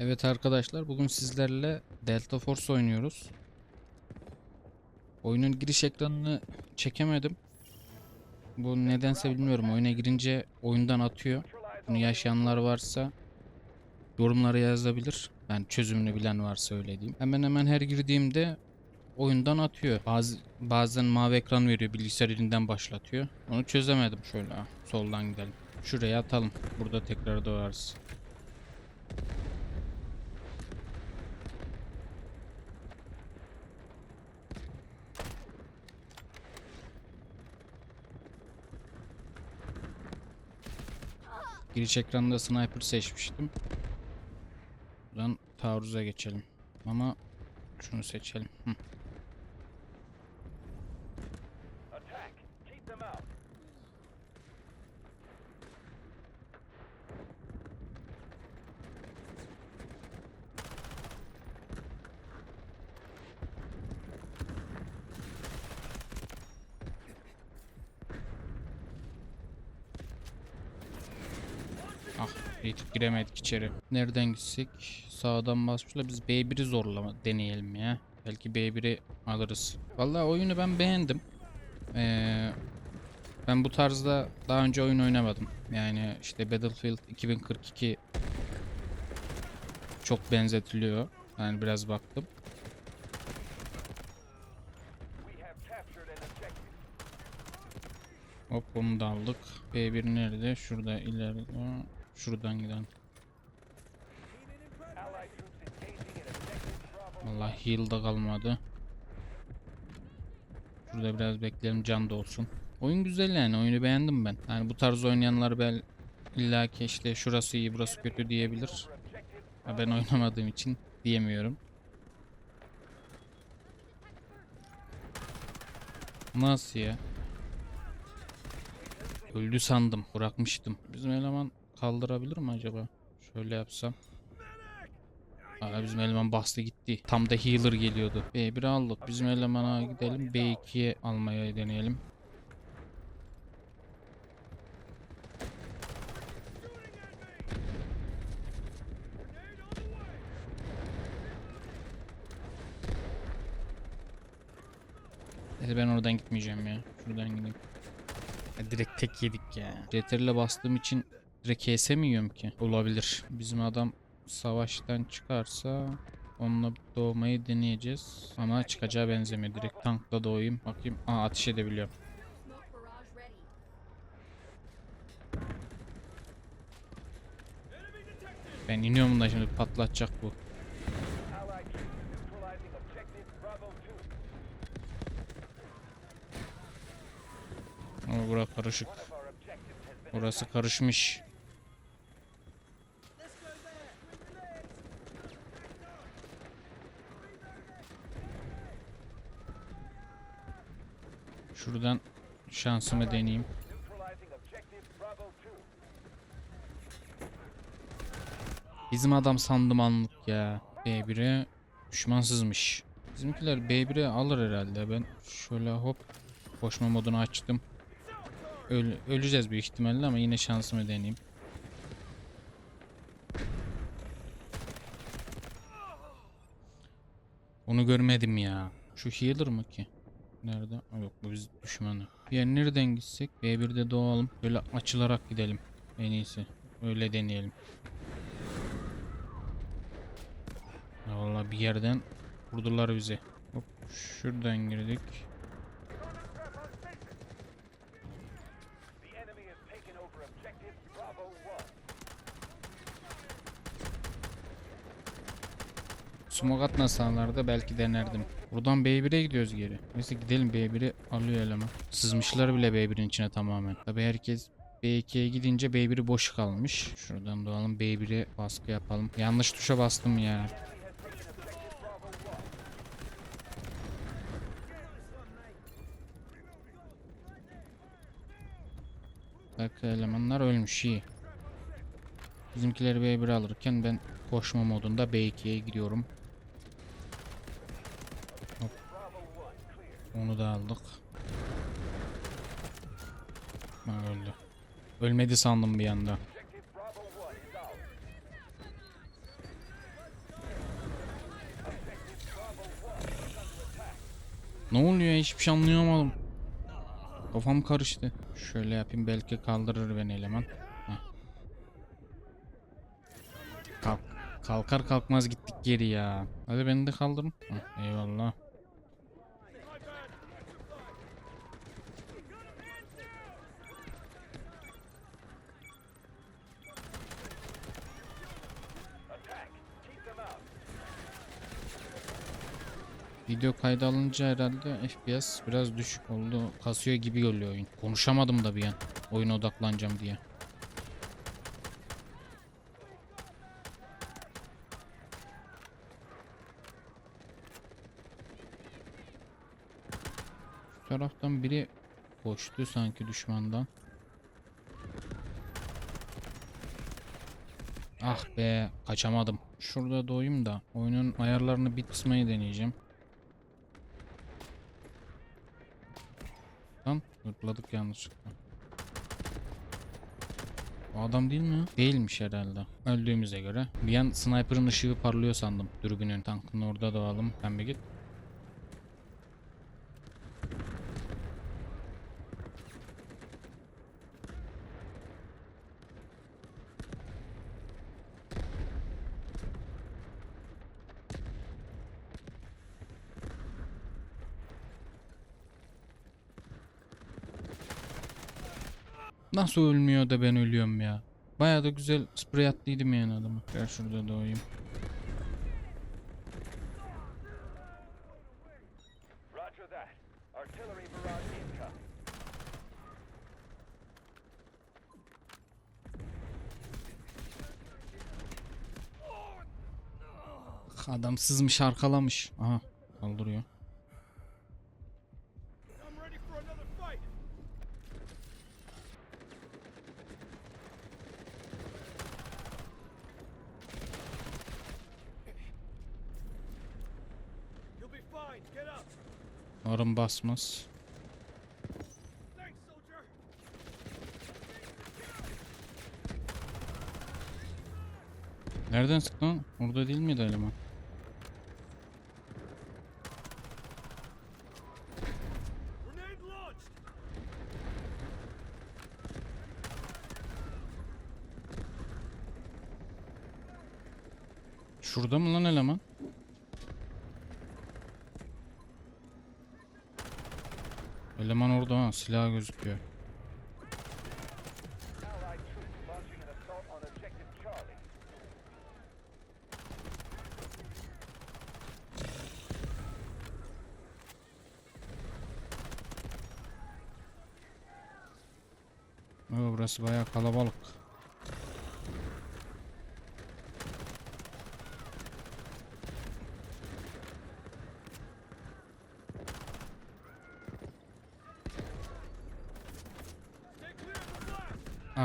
Evet arkadaşlar bugün sizlerle Delta Force oynuyoruz. Oyunun giriş ekranını çekemedim. Bu nedense bilmiyorum. Oyuna girince oyundan atıyor. Bunu yaşayanlar varsa yorumlara yazabilir. Yani çözümünü bilen varsa öyle diyeyim. Hemen hemen her girdiğimde oyundan atıyor. Bazı, bazen mavi ekran veriyor. Bilgisayar elinden başlatıyor. Onu çözemedim şöyle. Soldan gidelim. Şuraya atalım. Burada tekrar doğarız. Giriş ekranında sniper seçmiştim. Buradan taarruza geçelim. Ama şunu seçelim. Hı. Giremedik içeri. Nereden gitsek? Sağdan basmışlar. Biz B1'i zorlama deneyelim ya. Belki B1'i alırız. Vallahi oyunu ben beğendim. Ee, ben bu tarzda daha önce oyun oynamadım. Yani işte Battlefield 2042 çok benzetiliyor. Yani biraz baktım. Hop onu da aldık. B1 nerede? Şurada ileride. Şuradan Bravo. Allah heal'da kalmadı. Şurada biraz bekleyelim can da olsun. Oyun güzel yani oyunu beğendim ben. Yani bu tarz oynayanlar bel illa işte şurası iyi burası kötü diyebilir. Ha, Ben oynamadığım için diyemiyorum. Nasıl ya? Öldü sandım. Bırakmıştım. Bizim eleman kaldırabilir mi acaba? Şöyle yapsam. Aa, bizim eleman bastı gitti. Tam da healer geliyordu. B1 aldık. Bizim elemana gidelim. B2'ye almaya deneyelim. Neyse ben oradan gitmeyeceğim ya. Şuradan gideyim. Ya direkt tek yedik ya. CTRL'e bastığım için direkt yiyorum ki? Olabilir. Bizim adam savaştan çıkarsa onunla doğmayı deneyeceğiz. Ama çıkacağı benzemiyor. Direkt tankla doğayım. Bakayım. Aa ateş edebiliyorum. Ben iniyorum da şimdi patlatacak bu. Allied troops neutralizing objective Bravo 2. Ama bura karışık. Burası karışmış. Şuradan şansımı deneyeyim. neutralizing objective Bravo 2. Bizim adam sandım anlık ya. B1'e düşmansızmış. Bizimkiler B1'e alır herhalde. Ben şöyle hop koşma modunu açtım. Öl- öleceğiz büyük ihtimalle ama yine şansımı deneyeyim. Onu görmedim ya. Şu healer mı ki? Nerede? Aa, yok bu biz düşmanı. Diğer nereden gitsek? B1'de doğalım. Böyle açılarak gidelim. En iyisi. Öyle deneyelim. Ya Vallahi bir yerden vurdular bizi. Hop şuradan girdik. 1. Smoke atmasalardı belki denerdim. Buradan B1'e gidiyoruz geri. Neyse gidelim B1'i alıyor eleman. Sızmışlar bile B1'in içine tamamen. Tabi herkes B2'ye gidince B1'i boş kalmış. Şuradan doğalım B1'e baskı yapalım. Yanlış tuşa bastım ya. Bak elemanlar ölmüş iyi. Bizimkileri B1 alırken ben koşma modunda B2'ye gidiyorum. Onu da aldık. Ha, öldü. Ölmedi sandım bir anda. Ne oluyor hiçbir şey anlayamadım. Kafam karıştı. Şöyle yapayım belki kaldırır beni eleman. Kalk. Kalkar kalkmaz gittik geri ya. Hadi beni de kaldırın. Heh, eyvallah. Video kaydı alınca herhalde FPS biraz düşük oldu. Kasıyor gibi geliyor oyun. Konuşamadım da bir an. Oyuna odaklanacağım diye. Şu taraftan biri koştu sanki düşmandan. Ah be kaçamadım. Şurada doğayım da oyunun ayarlarını bir kısmayı deneyeceğim. Lan zıpladık yanlışlıkla. O adam değil mi? Değilmiş herhalde. Öldüğümüze göre. Bir an sniper'ın ışığı parlıyor sandım. Dürbünün tankın orada doğalım. Sen bir git. Nasıl ölmüyor da ben ölüyorum ya. Baya da güzel sprey attıydım yani adamı. Gel şurada doğayım. Adam sızmış arkalamış. Aha kaldırıyor. Umarım basmaz. Nereden sıktı lan? Orada değil miydi eleman? Şurada mı lan eleman? Eleman orada ha silah gözüküyor. Allied troops launching an assault on objective Charlie. Oo, burası bayağı kalabalık.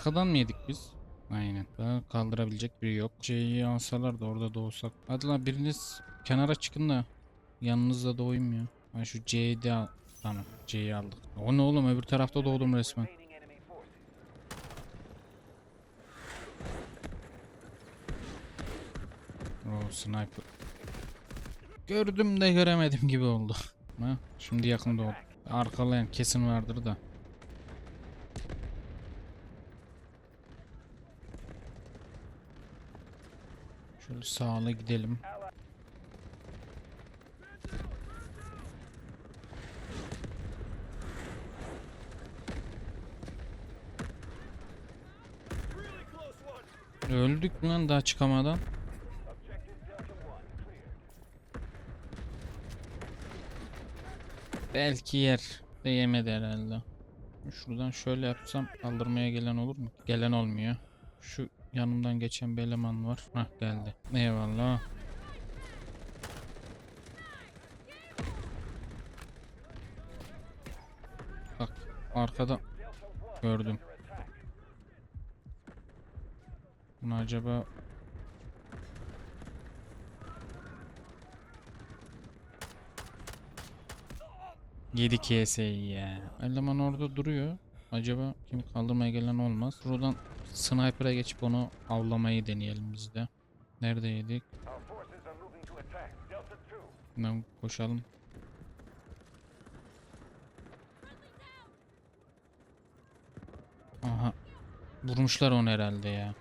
Arkadan mı yedik biz? Aynen. Daha kaldırabilecek biri yok. C'yi alsalar da orada doğsak. Hadi lan biriniz kenara çıkın da yanınızda doğayım ya. Ben şu C'yi de al. Tamam C'yi aldık. O ne oğlum öbür tarafta doğdum resmen. Remaining enemy forces. O sniper. Gördüm de göremedim gibi oldu. Şimdi yakında oldu. Arkalayan kesin vardır da. Şöyle gidelim. Öldük mü lan daha çıkamadan? Belki yer. De yemedi herhalde. Şuradan şöyle yapsam kaldırmaya gelen olur mu? Gelen olmuyor. Şu yanımdan geçen bir eleman var. Hah geldi. Eyvallah. Bak arkada gördüm. Bunu acaba Yedi KS'yi ya. Eleman orada duruyor. Acaba kim kaldırmaya gelen olmaz. Buradan Sniper'a geçip onu avlamayı deneyelim biz de. Neredeydik? Hemen koşalım. Aha. Vurmuşlar onu herhalde ya.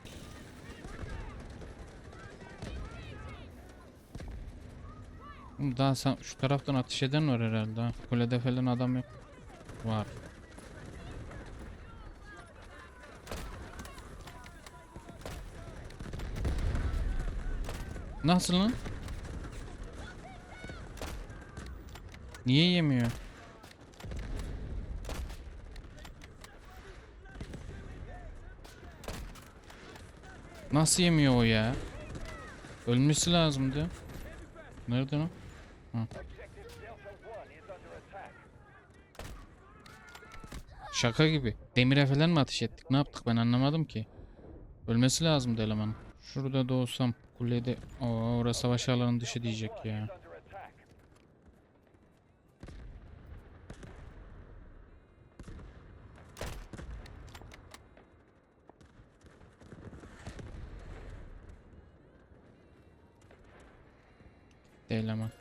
Daha sen, şu taraftan ateş eden var herhalde. Kulede falan adam yok. Var. Nasıl lan? Niye yemiyor? Nasıl yemiyor o ya? Ölmesi lazımdı. Nerede o? Objective Delta 1 is under attack. Şaka gibi. Demire falan mı ateş ettik? Ne yaptık ben anlamadım ki. Ölmesi lazımdı elemanın. Şurada da olsam kulede... Oo, orası savaş alanı dışı diyecek ya. Under attack. De eleman.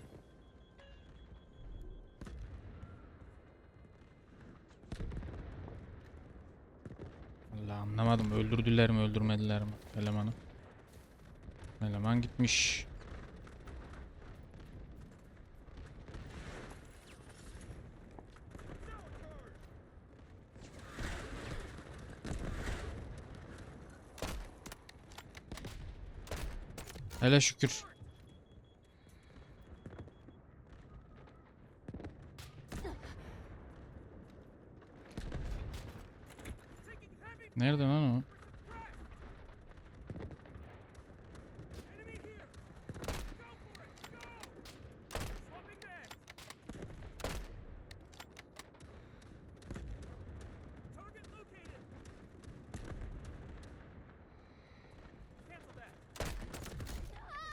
Allah anlamadım. Öldürdüler mi öldürmediler mi elemanı? Eleman gitmiş. Hele şükür. Nerede lan o?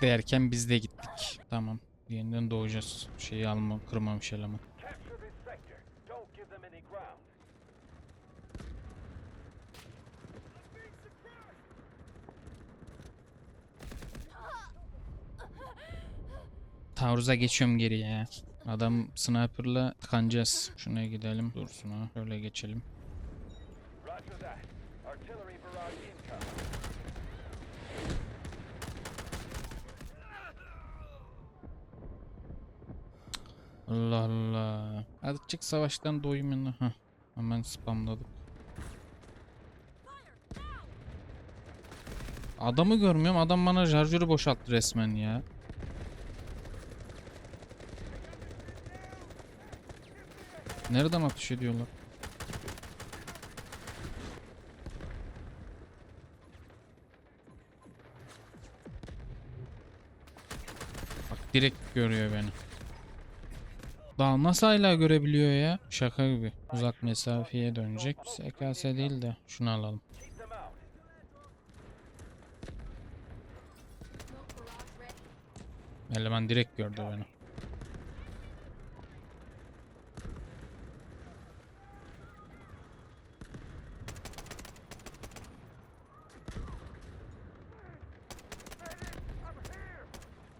Derken biz de gittik. Tamam. Yeniden doğacağız. Şeyi alma, kırmamış eleman. Taarruza geçiyorum geriye ya. Adam sniper'la tıkanacağız. Şuna gidelim. Dursun ha. Şöyle geçelim. Roger that. Artillery barrage incoming. Allah Allah. Hadi çık savaştan doyum yanına. Heh. Hemen spamladık. Adamı görmüyorum. Adam bana şarjörü boşalttı resmen ya. Nereden atış ediyorlar? Bak direkt görüyor beni. Daha nasıl hala görebiliyor ya? Şaka gibi. Uzak mesafeye dönecek. SKS değil de şunu alalım. Eleman direkt gördü beni.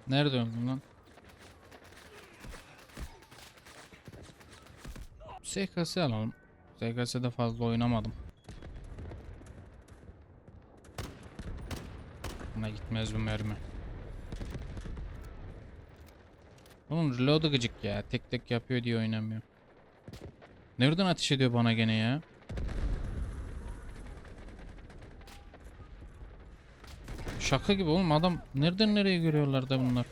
Nerede öldün lan? SKS alalım. SKS'de fazla oynamadım. Buna gitmez bu mermi. Oğlum reload'u gıcık ya. Tek tek yapıyor diye oynamıyor. Nereden ateş ediyor bana gene ya? Şaka gibi oğlum adam nereden nereye görüyorlar da bunlar?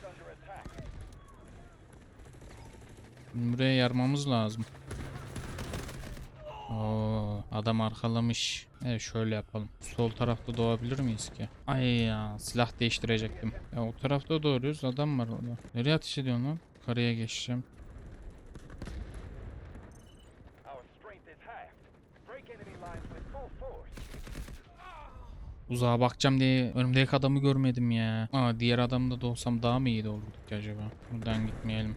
Buraya yarmamız lazım. Oo, adam arkalamış. Evet şöyle yapalım. Sol tarafta doğabilir miyiz ki? Ay ya silah değiştirecektim. Ya o tarafta doğruyoruz adam var orada. Nereye ateş ediyorsun lan? Karaya geçeceğim. Uzağa bakacağım diye önümdeki adamı görmedim ya. Aa diğer adamda da olsam daha mı iyi de olurduk acaba? Buradan gitmeyelim.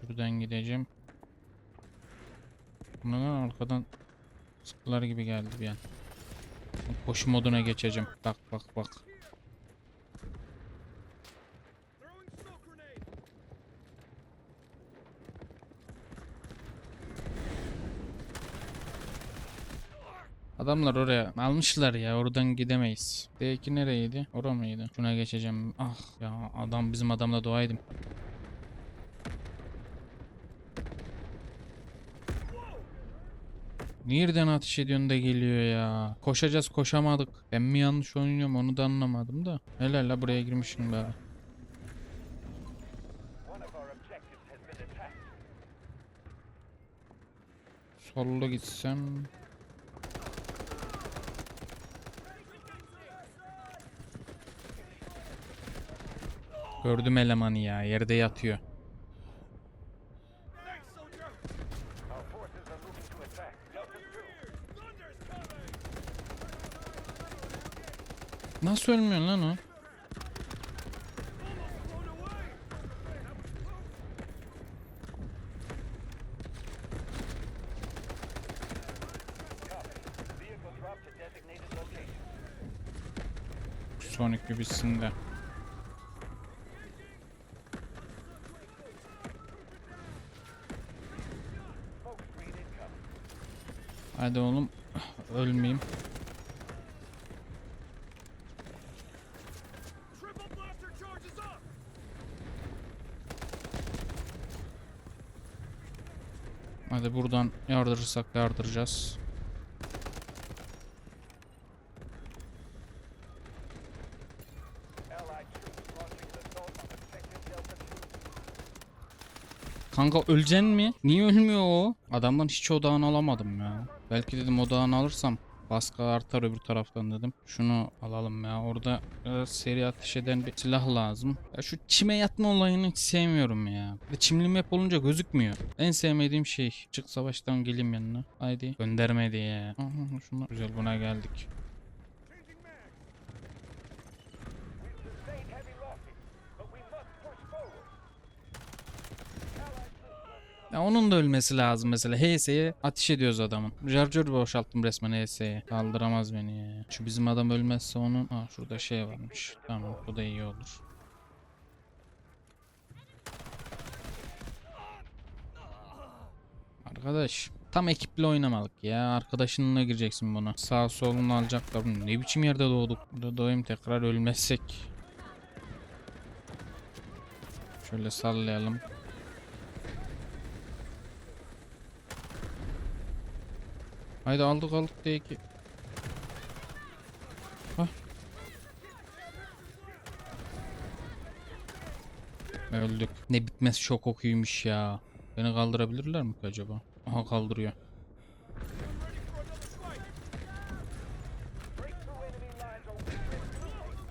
Şuradan gideceğim. Lan arkadan sıkılar gibi geldi bir an. Koşu moduna geçeceğim. Bak bak bak. Adamlar oraya almışlar ya oradan gidemeyiz. D2 nereydi? Ora mıydı? Şuna geçeceğim. Ah ya adam bizim adamla doğaydım. Nereden ateş ediyorsun da geliyor ya? Koşacağız koşamadık. Ben mi yanlış oynuyorum onu da anlamadım da. Helal la buraya girmişim be. Sollu gitsem. Gördüm elemanı ya yerde yatıyor. Nasıl ölmüyor lan o? Sonic bir bitsin de. Smoke screen incoming. Hadi oğlum ölmeyeyim. Buradan yardırırsak yardıracağız. Allied troops launching an assault on objective Delta 2. Kanka öleceksin mi? Niye ölmüyor o? Adamdan hiç odağını alamadım ya. Belki dedim odağını alırsam baskı artar öbür taraftan dedim. Şunu alalım ya. Orada e, seri ateş eden bir silah lazım. Ya şu çime yatma olayını hiç sevmiyorum ya. Çimli map olunca gözükmüyor. En sevmediğim şey. Çık savaştan geleyim yanına. Haydi. Göndermedi ya. Aha, şuna. Güzel buna geldik. Ya onun da ölmesi lazım mesela. HS'ye ateş ediyoruz adamın. Jarjör boşalttım resmen HS'ye. Kaldıramaz beni ya. Şu bizim adam ölmezse onun... Ha şurada şey varmış. Tamam bu da iyi olur. Arkadaş tam ekiple oynamalık ya. Arkadaşınla gireceksin buna. Sağ solunu alacaklar. Ne biçim yerde doğduk. Burada doğayım tekrar ölmezsek. Şöyle sallayalım. Haydi aldık aldık diye ki. Öldük. Ne bitmez şok okuymuş ya. Beni kaldırabilirler mi acaba? Aha kaldırıyor. breakthrough enemy lines are weak and losing.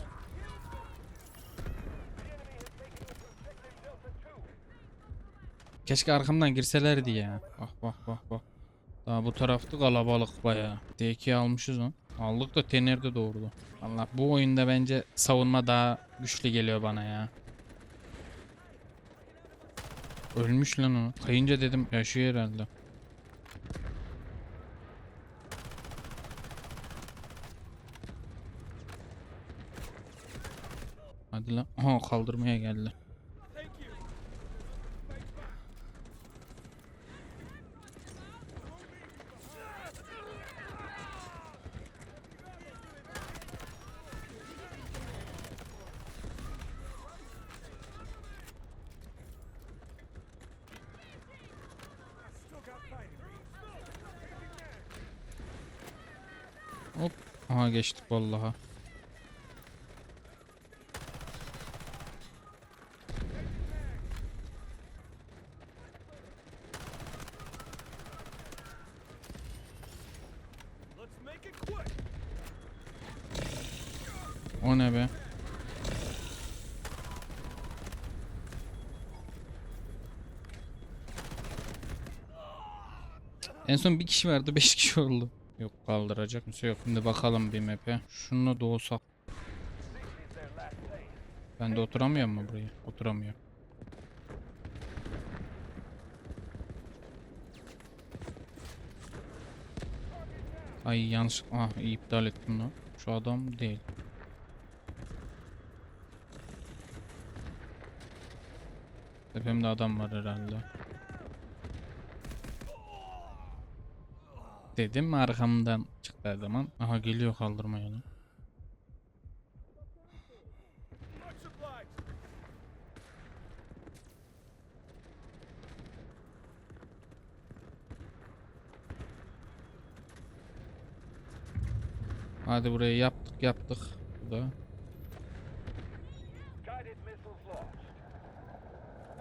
The enemy has taken over objective Delta 2. Keşke arkamdan girselerdi ya. Bak bak bak bak. Daha bu tarafta kalabalık baya. D2 almışız lan. Aldık da tenerde doğurdu. Allah bu oyunda bence savunma daha güçlü geliyor bana ya. Ölmüş lan o. Kayınca dedim yaşıyor herhalde. Hadi lan. Aha kaldırmaya geldi. Aha geçtik vallaha. O ne be? En son bir kişi vardı, beş kişi oldu. Yok kaldıracak kimse yok. Şimdi bakalım bir map'e. Şunu doğsak. Ben de oturamıyor mu buraya? Oturamıyor. Ay yanlış. Ah iptal ettim lan. Şu adam değil. Tepemde adam var herhalde. Dedim arkamdan çıktı adam. Aha geliyor. Much obliged. Hadi burayı yaptık yaptık. Bu da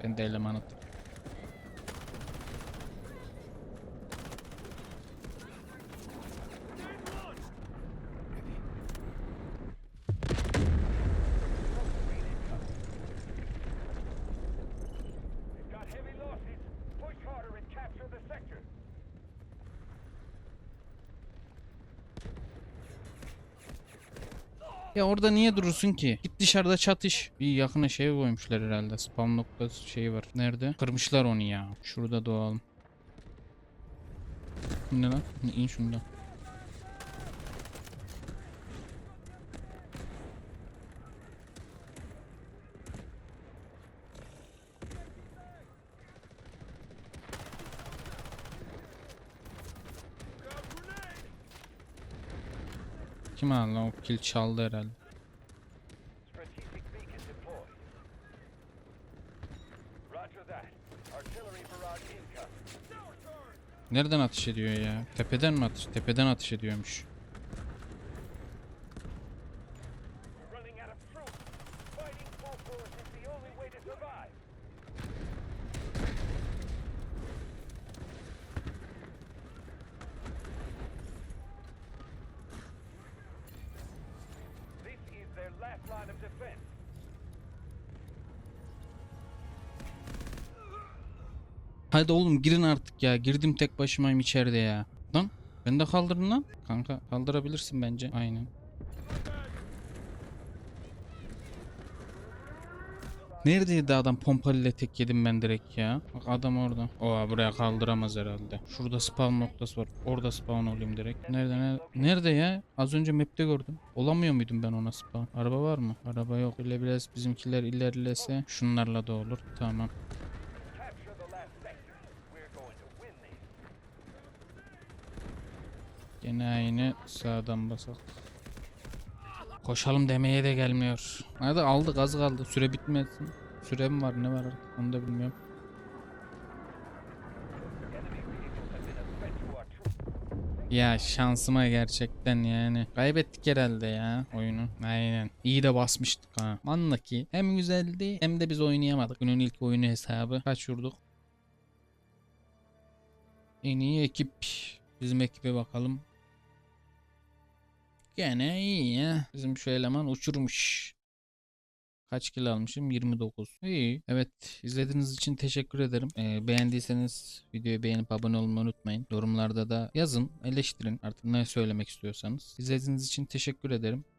ben de eleman Ya orada niye durursun ki? Git dışarıda çatış. Bir yakına şey koymuşlar herhalde. Spam noktası şeyi var. Nerede? Kırmışlar onu ya. Şurada doğalım. Ne lan? İn şundan. Kim aldı lan? O kill çaldı herhalde. Nereden atış ediyor ya? Tepeden mi atış? Tepeden atış ediyormuş. Hadi oğlum girin artık ya. Girdim tek başımayım içeride ya. Lan ben de kaldırın lan. Kanka kaldırabilirsin bence. Aynen. Neredeydi adam pompalıyla tek yedim ben direkt ya. Bak adam orada. Oha buraya kaldıramaz herhalde. Şurada spawn noktası var. Orada spawn olayım direkt. Nerede nerede? Nerede ya? Az önce map'te gördüm. Olamıyor muydum ben ona spawn? Araba var mı? Araba yok. Böyle biraz bizimkiler ilerlese şunlarla da olur. Tamam. Aynı sağdan basak. Koşalım demeye de gelmiyor. Hadi aldık az kaldı. Süre bitmesin. Süre mi var ne var artık onu da bilmiyorum. Ya şansıma gerçekten yani. Kaybettik herhalde ya oyunu. Aynen. İyi de basmıştık ha. Anla ki hem güzeldi hem de biz oynayamadık. Günün ilk oyunu hesabı. Kaç vurduk? En iyi ekip. Bizim ekibe bakalım. Gene iyi ya. Bizim şu eleman uçurmuş. Kaç kilo almışım? 29. İyi. Evet. izlediğiniz için teşekkür ederim. Ee, beğendiyseniz videoyu beğenip abone olmayı unutmayın. Yorumlarda da yazın, eleştirin. Artık ne söylemek istiyorsanız. İzlediğiniz için teşekkür ederim.